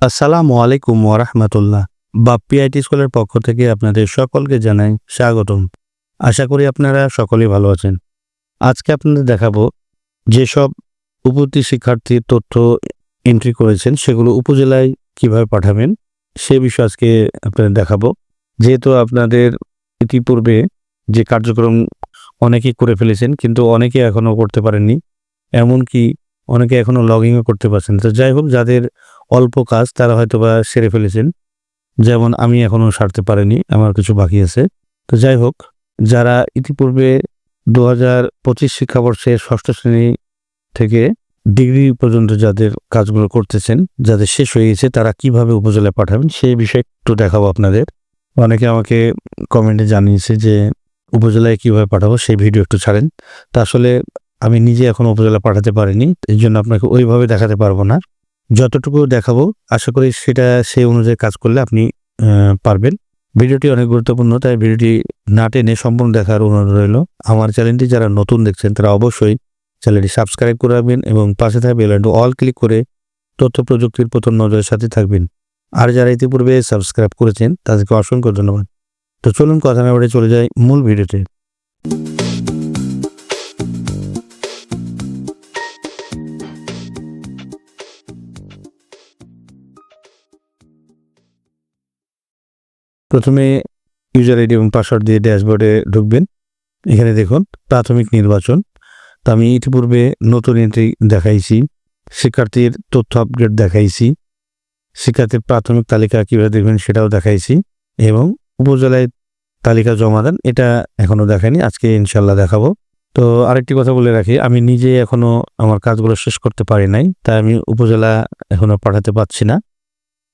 আসসালামু আলাইকুম ওরহমতুল্লাহ বাপ্পি আইটি স্কুলের পক্ষ থেকে আপনাদের সকলকে জানাই স্বাগতম। আশা করি আপনারা সকলেই ভালো আছেন। আজকে আপনাদের দেখাবো যেসব উপতি শিক্ষার্থীর তথ্য এন্ট্রি করেছেন, সেগুলো উপজেলায় কীভাবে পাঠাবেন, সে বিষয়ে আজকে আপনাদের দেখাবো। যেহেতু আপনাদের ইতিপূর্বে যে কার্যক্রম অনেকেই করে ফেলেছেন, কিন্তু অনেকে এখনও করতে পারেননি, এমনকি অনেকে এখনও লগ ইনও করতে পারছেন তো যাই হোক, যাদের অল্প কাজ তারা হয়তো বা সেরে ফেলেছেন। যেমন আমি এখনও সারতে পারিনি, আমার কিছু বাকি আছে। তো যাই হোক, যারা ইতিপূর্বে দু হাজার পঁচিশ শিক্ষাবর্ষে ষষ্ঠ শ্রেণি থেকে ডিগ্রি পর্যন্ত যাদের কাজগুলো করতেছেন, যাদের শেষ হয়ে গেছে, তারা কীভাবে উপজেলায় পাঠাবেন সেই বিষয়ে একটু দেখাবো আপনাদের। অনেকে আমাকে কমেন্টে জানিয়েছে যে, উপজেলায় কীভাবে পাঠাবো সেই ভিডিও একটু ছাড়েন। তা আসলে আমি নিজে এখন উপজেলা পাঠাতে পারিনি, এই জন্য আপনাকে ওইভাবে দেখাতে পারব না। যতটুকু দেখাবো, আশা করি সেটা সেই অনুযায়ী কাজ করলে আপনি পারবেন। ভিডিওটি অনেক গুরুত্বপূর্ণ, তাই ভিডিওটি না টেনে সম্পূর্ণ দেখার অনুরোধ রইল। আমার চ্যানেলটি যারা নতুন দেখছেন, তারা অবশ্যই চ্যানেলটি সাবস্ক্রাইব করে রাখবেন এবং পাশে থাকবে বেল আইকনটি অল ক্লিক করে তথ্য প্রযুক্তির প্রথম নজরের সাথে থাকবেন। আর যারা ইতিপূর্বে সাবস্ক্রাইব করেছেন, তাদেরকে অসংখ্য ধন্যবাদ। তো চলুন কথা না চলে যাই মূল ভিডিওতে। প্রথমে ইউজার আইডি এবং পাসওয়ার্ড দিয়ে ড্যাশবোর্ডে ঢুকবেন। এখানে দেখুন, প্রাথমিক নির্বাচন। তো আমি ইতিপূর্বে নতুন এন্ট্রি দেখাইছি। শিক্ষার্থীর তথ্য আপডেট দেখাইছি। শিক্ষার্থীর প্রাথমিক তালিকা কীভাবে দেখবেন সেটাও দেখাইছি এবং উপজেলায় তালিকা জমা দেন, এটা এখনও দেখাইনি, আজকে ইনশাল্লাহ দেখাবো। তো আরেকটি কথা বলে রাখি, আমি নিজে এখনও আমার কাজগুলো শেষ করতে পারি নাই, তাই আমি উপজেলা এখনও পাঠাতে পারছি না।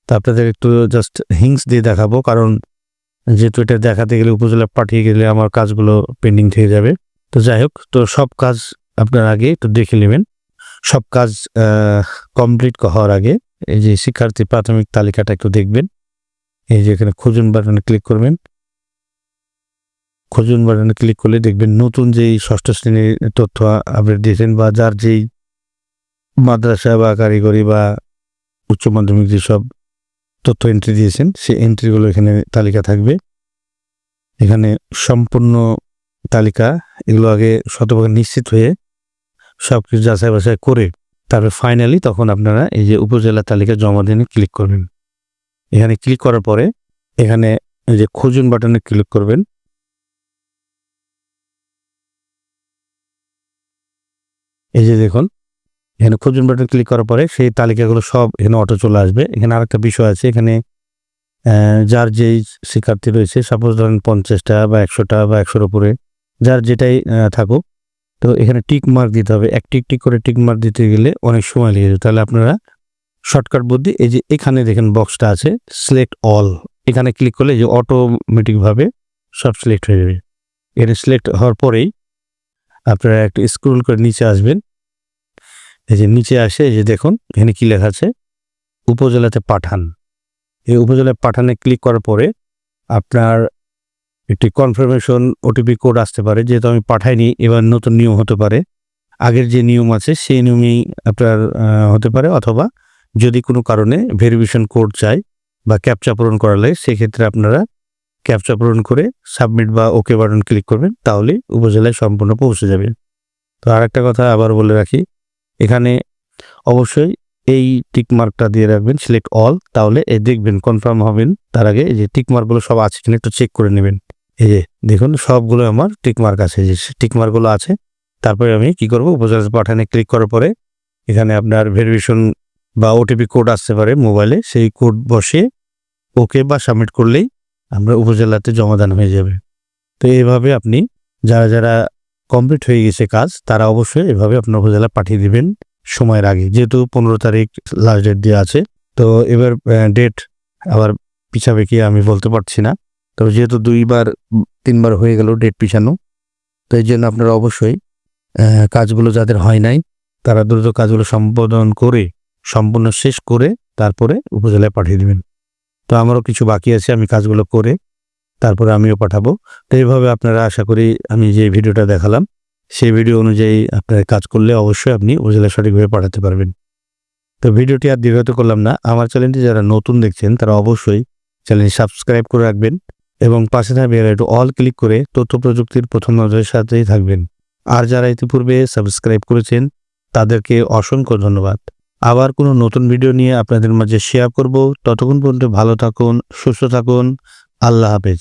তা আপনাদের একটু জাস্ট হিংস দিয়ে দেখাবো, কারণ যেহেতু এটা দেখাতে গেলে, উপজেলা পাঠিয়ে গেলে আমার কাজগুলো পেন্ডিং থেকে যাবে। তো যাই হোক, তো সব কাজ আপনার আগে একটু দেখে নেবেন। সব কাজ কমপ্লিট হওয়ার আগে এই যে শিক্ষার্থী প্রাথমিক তালিকাটা একটু দেখবেন। এই যে এখানে খুঁজুন বাটনে ক্লিক করবেন। খুঁজুন বাটনে ক্লিক করলে দেখবেন নতুন যেই ষষ্ঠ শ্রেণির তথ্য আপডেট দিয়েছেন বা যার যেই মাদ্রাসা বা কারিগরি বা উচ্চ মাধ্যমিক যেসব তথ্য এন্ট্রি দিয়েছেন, সেই এন্ট্রিগুলো এখানে তালিকা থাকবে। এখানে সম্পূর্ণ তালিকা, এগুলো আগে শতভাগ নিশ্চিত হয়ে সব কিছু যাচাই বাছাই করে তারপরে ফাইনালি তখন আপনারা এই যে উপজেলা তালিকা জমা দিনে ক্লিক করবেন। এখানে ক্লিক করার পরে এখানে এই যে খুঁজুন বাটনে ক্লিক করবেন। এই যে দেখুন এখানে খুঁজুন বাটন ক্লিক করার পরে সেই তালিকাগুলো সব এখানে অটো চলে আসবে। এখানে আরেকটা বিষয় আছে, এখানে যার যেই শিক্ষার্থী রয়েছে সাপোজ ধরেন পঞ্চাশটা বা একশোটা বা একশোর উপরে, যার যেটাই থাকুক, তো এখানে টিক মার্ক দিতে হবে। এক টিক করে টিক মার্ক দিতে গেলে অনেক সময় লেগে যাবে তাহলে আপনারা শর্টকাট বুদ্ধি, এই যে এখানে দেখেন বক্সটা আছে সিলেক্ট অল এখানে ক্লিক করলে যে অটোমেটিকভাবে সব সিলেক্ট হয়ে যাবে। এখানে সিলেক্ট হওয়ার পরেই আপনারা একটু স্ক্রল করে নিচে আসবেন। এই যে নিচে আসে, এই যে দেখুন, এখানে কি লেখা আছে? উপজেলাতে পাঠান। এই উপজেলায় পাঠানে ক্লিক করার পরে আপনার একটি কনফার্মেশন ওটিপি কোড আসতে পারে, যেহেতু আমি পাঠাইনি, এবার নতুন নিয়ম হতে পারে। আগের যে নিয়ম আছে, সেই নিয়মেই আপনার হতে পারে, অথবা যদি কোনো কারণে ভেরিফিকেশন কোড চাই বা ক্যাপচা পূরণ করা লাগে, সেক্ষেত্রে আপনারা ক্যাপচা পূরণ করে সাবমিট বা ওকে বাটন ক্লিক করবেন, তাহলে উপজেলায় সম্পূর্ণ পৌঁছে যাবে। তো আরেকটা কথা আবার বলে রাখি এখানে অবশ্যই এই টিক মার্কটা দিয়ে রাখবেন সিলেক্ট অল তাহলে এই দেখবেন কনফার্ম হবেন। তার আগে এই যে টিক মার্কগুলো সব আছে কিনা একটু চেক করে নেবেন। এই যে দেখুন, সবগুলো আমার টিক মার্ক আছে যে টিক মার্কগুলো আছে। তারপরে আমি কি করব? উপজেলা পাঠানে ক্লিক করার পরে এখানে আপনার ভেরিফিকেশন বা ওটিপি কোড আসতে পারে মোবাইলে সেই কোড বসিয়ে ওকে বা সাবমিট করলেই আমরা উপজেলাতে জমাদান হয়ে যাবে। তো এইভাবে আপনি যারা যারা কমপ্লিট হয়ে গেছে কাজ, তারা অবশ্যই এভাবে আপনার উপজেলা পাঠিয়ে দিবেন সময়ের আগে, যেহেতু পনেরো তারিখ লাস্ট ডেট দেওয়া আছে। তো এবার ডেট আবার পিছাবে কি আমি বলতে পারছি না। তবে যেহেতু দুইবার, তিনবার হয়ে গেল ডেট পিছানো, তো এই জন্য আপনারা অবশ্যই কাজগুলো যাদের হয় নাই, তারা দ্রুত কাজগুলো সম্পাদন করে, সম্পূর্ণ শেষ করে তারপরে উপজেলায় পাঠিয়ে দিবেন। তো আমারও কিছু বাকি আছে, আমি কাজগুলো করে তারপরে আমিও পাঠাবো। তো এইভাবে আপনারা আশা করি আমি যে ভিডিওটা দেখালাম, সেই ভিডিও অনুযায়ী আপনার কাজ করলে অবশ্যই আপনি উপজেলা সঠিকভাবে পাঠাতে পারবেন। তো ভিডিওটি আর দীর্ঘত করলাম না, আমার চ্যানেলটি যারা নতুন দেখছেন, তারা অবশ্যই চ্যানেলটি সাবস্ক্রাইব করে রাখবেন এবং পাশে থাকবে একটু অল ক্লিক করে তথ্য প্রযুক্তির প্রথম নজরের সাথেই থাকবেন। আর যারা ইতিপূর্বে সাবস্ক্রাইব করেছেন, তাদেরকে অসংখ্য ধন্যবাদ। আবার কোনো নতুন ভিডিও নিয়ে আপনাদের মাঝে শেয়ার করব। ততক্ষণ পর্যন্ত ভালো থাকুন, সুস্থ থাকুন, আল্লাহ হাফেজ।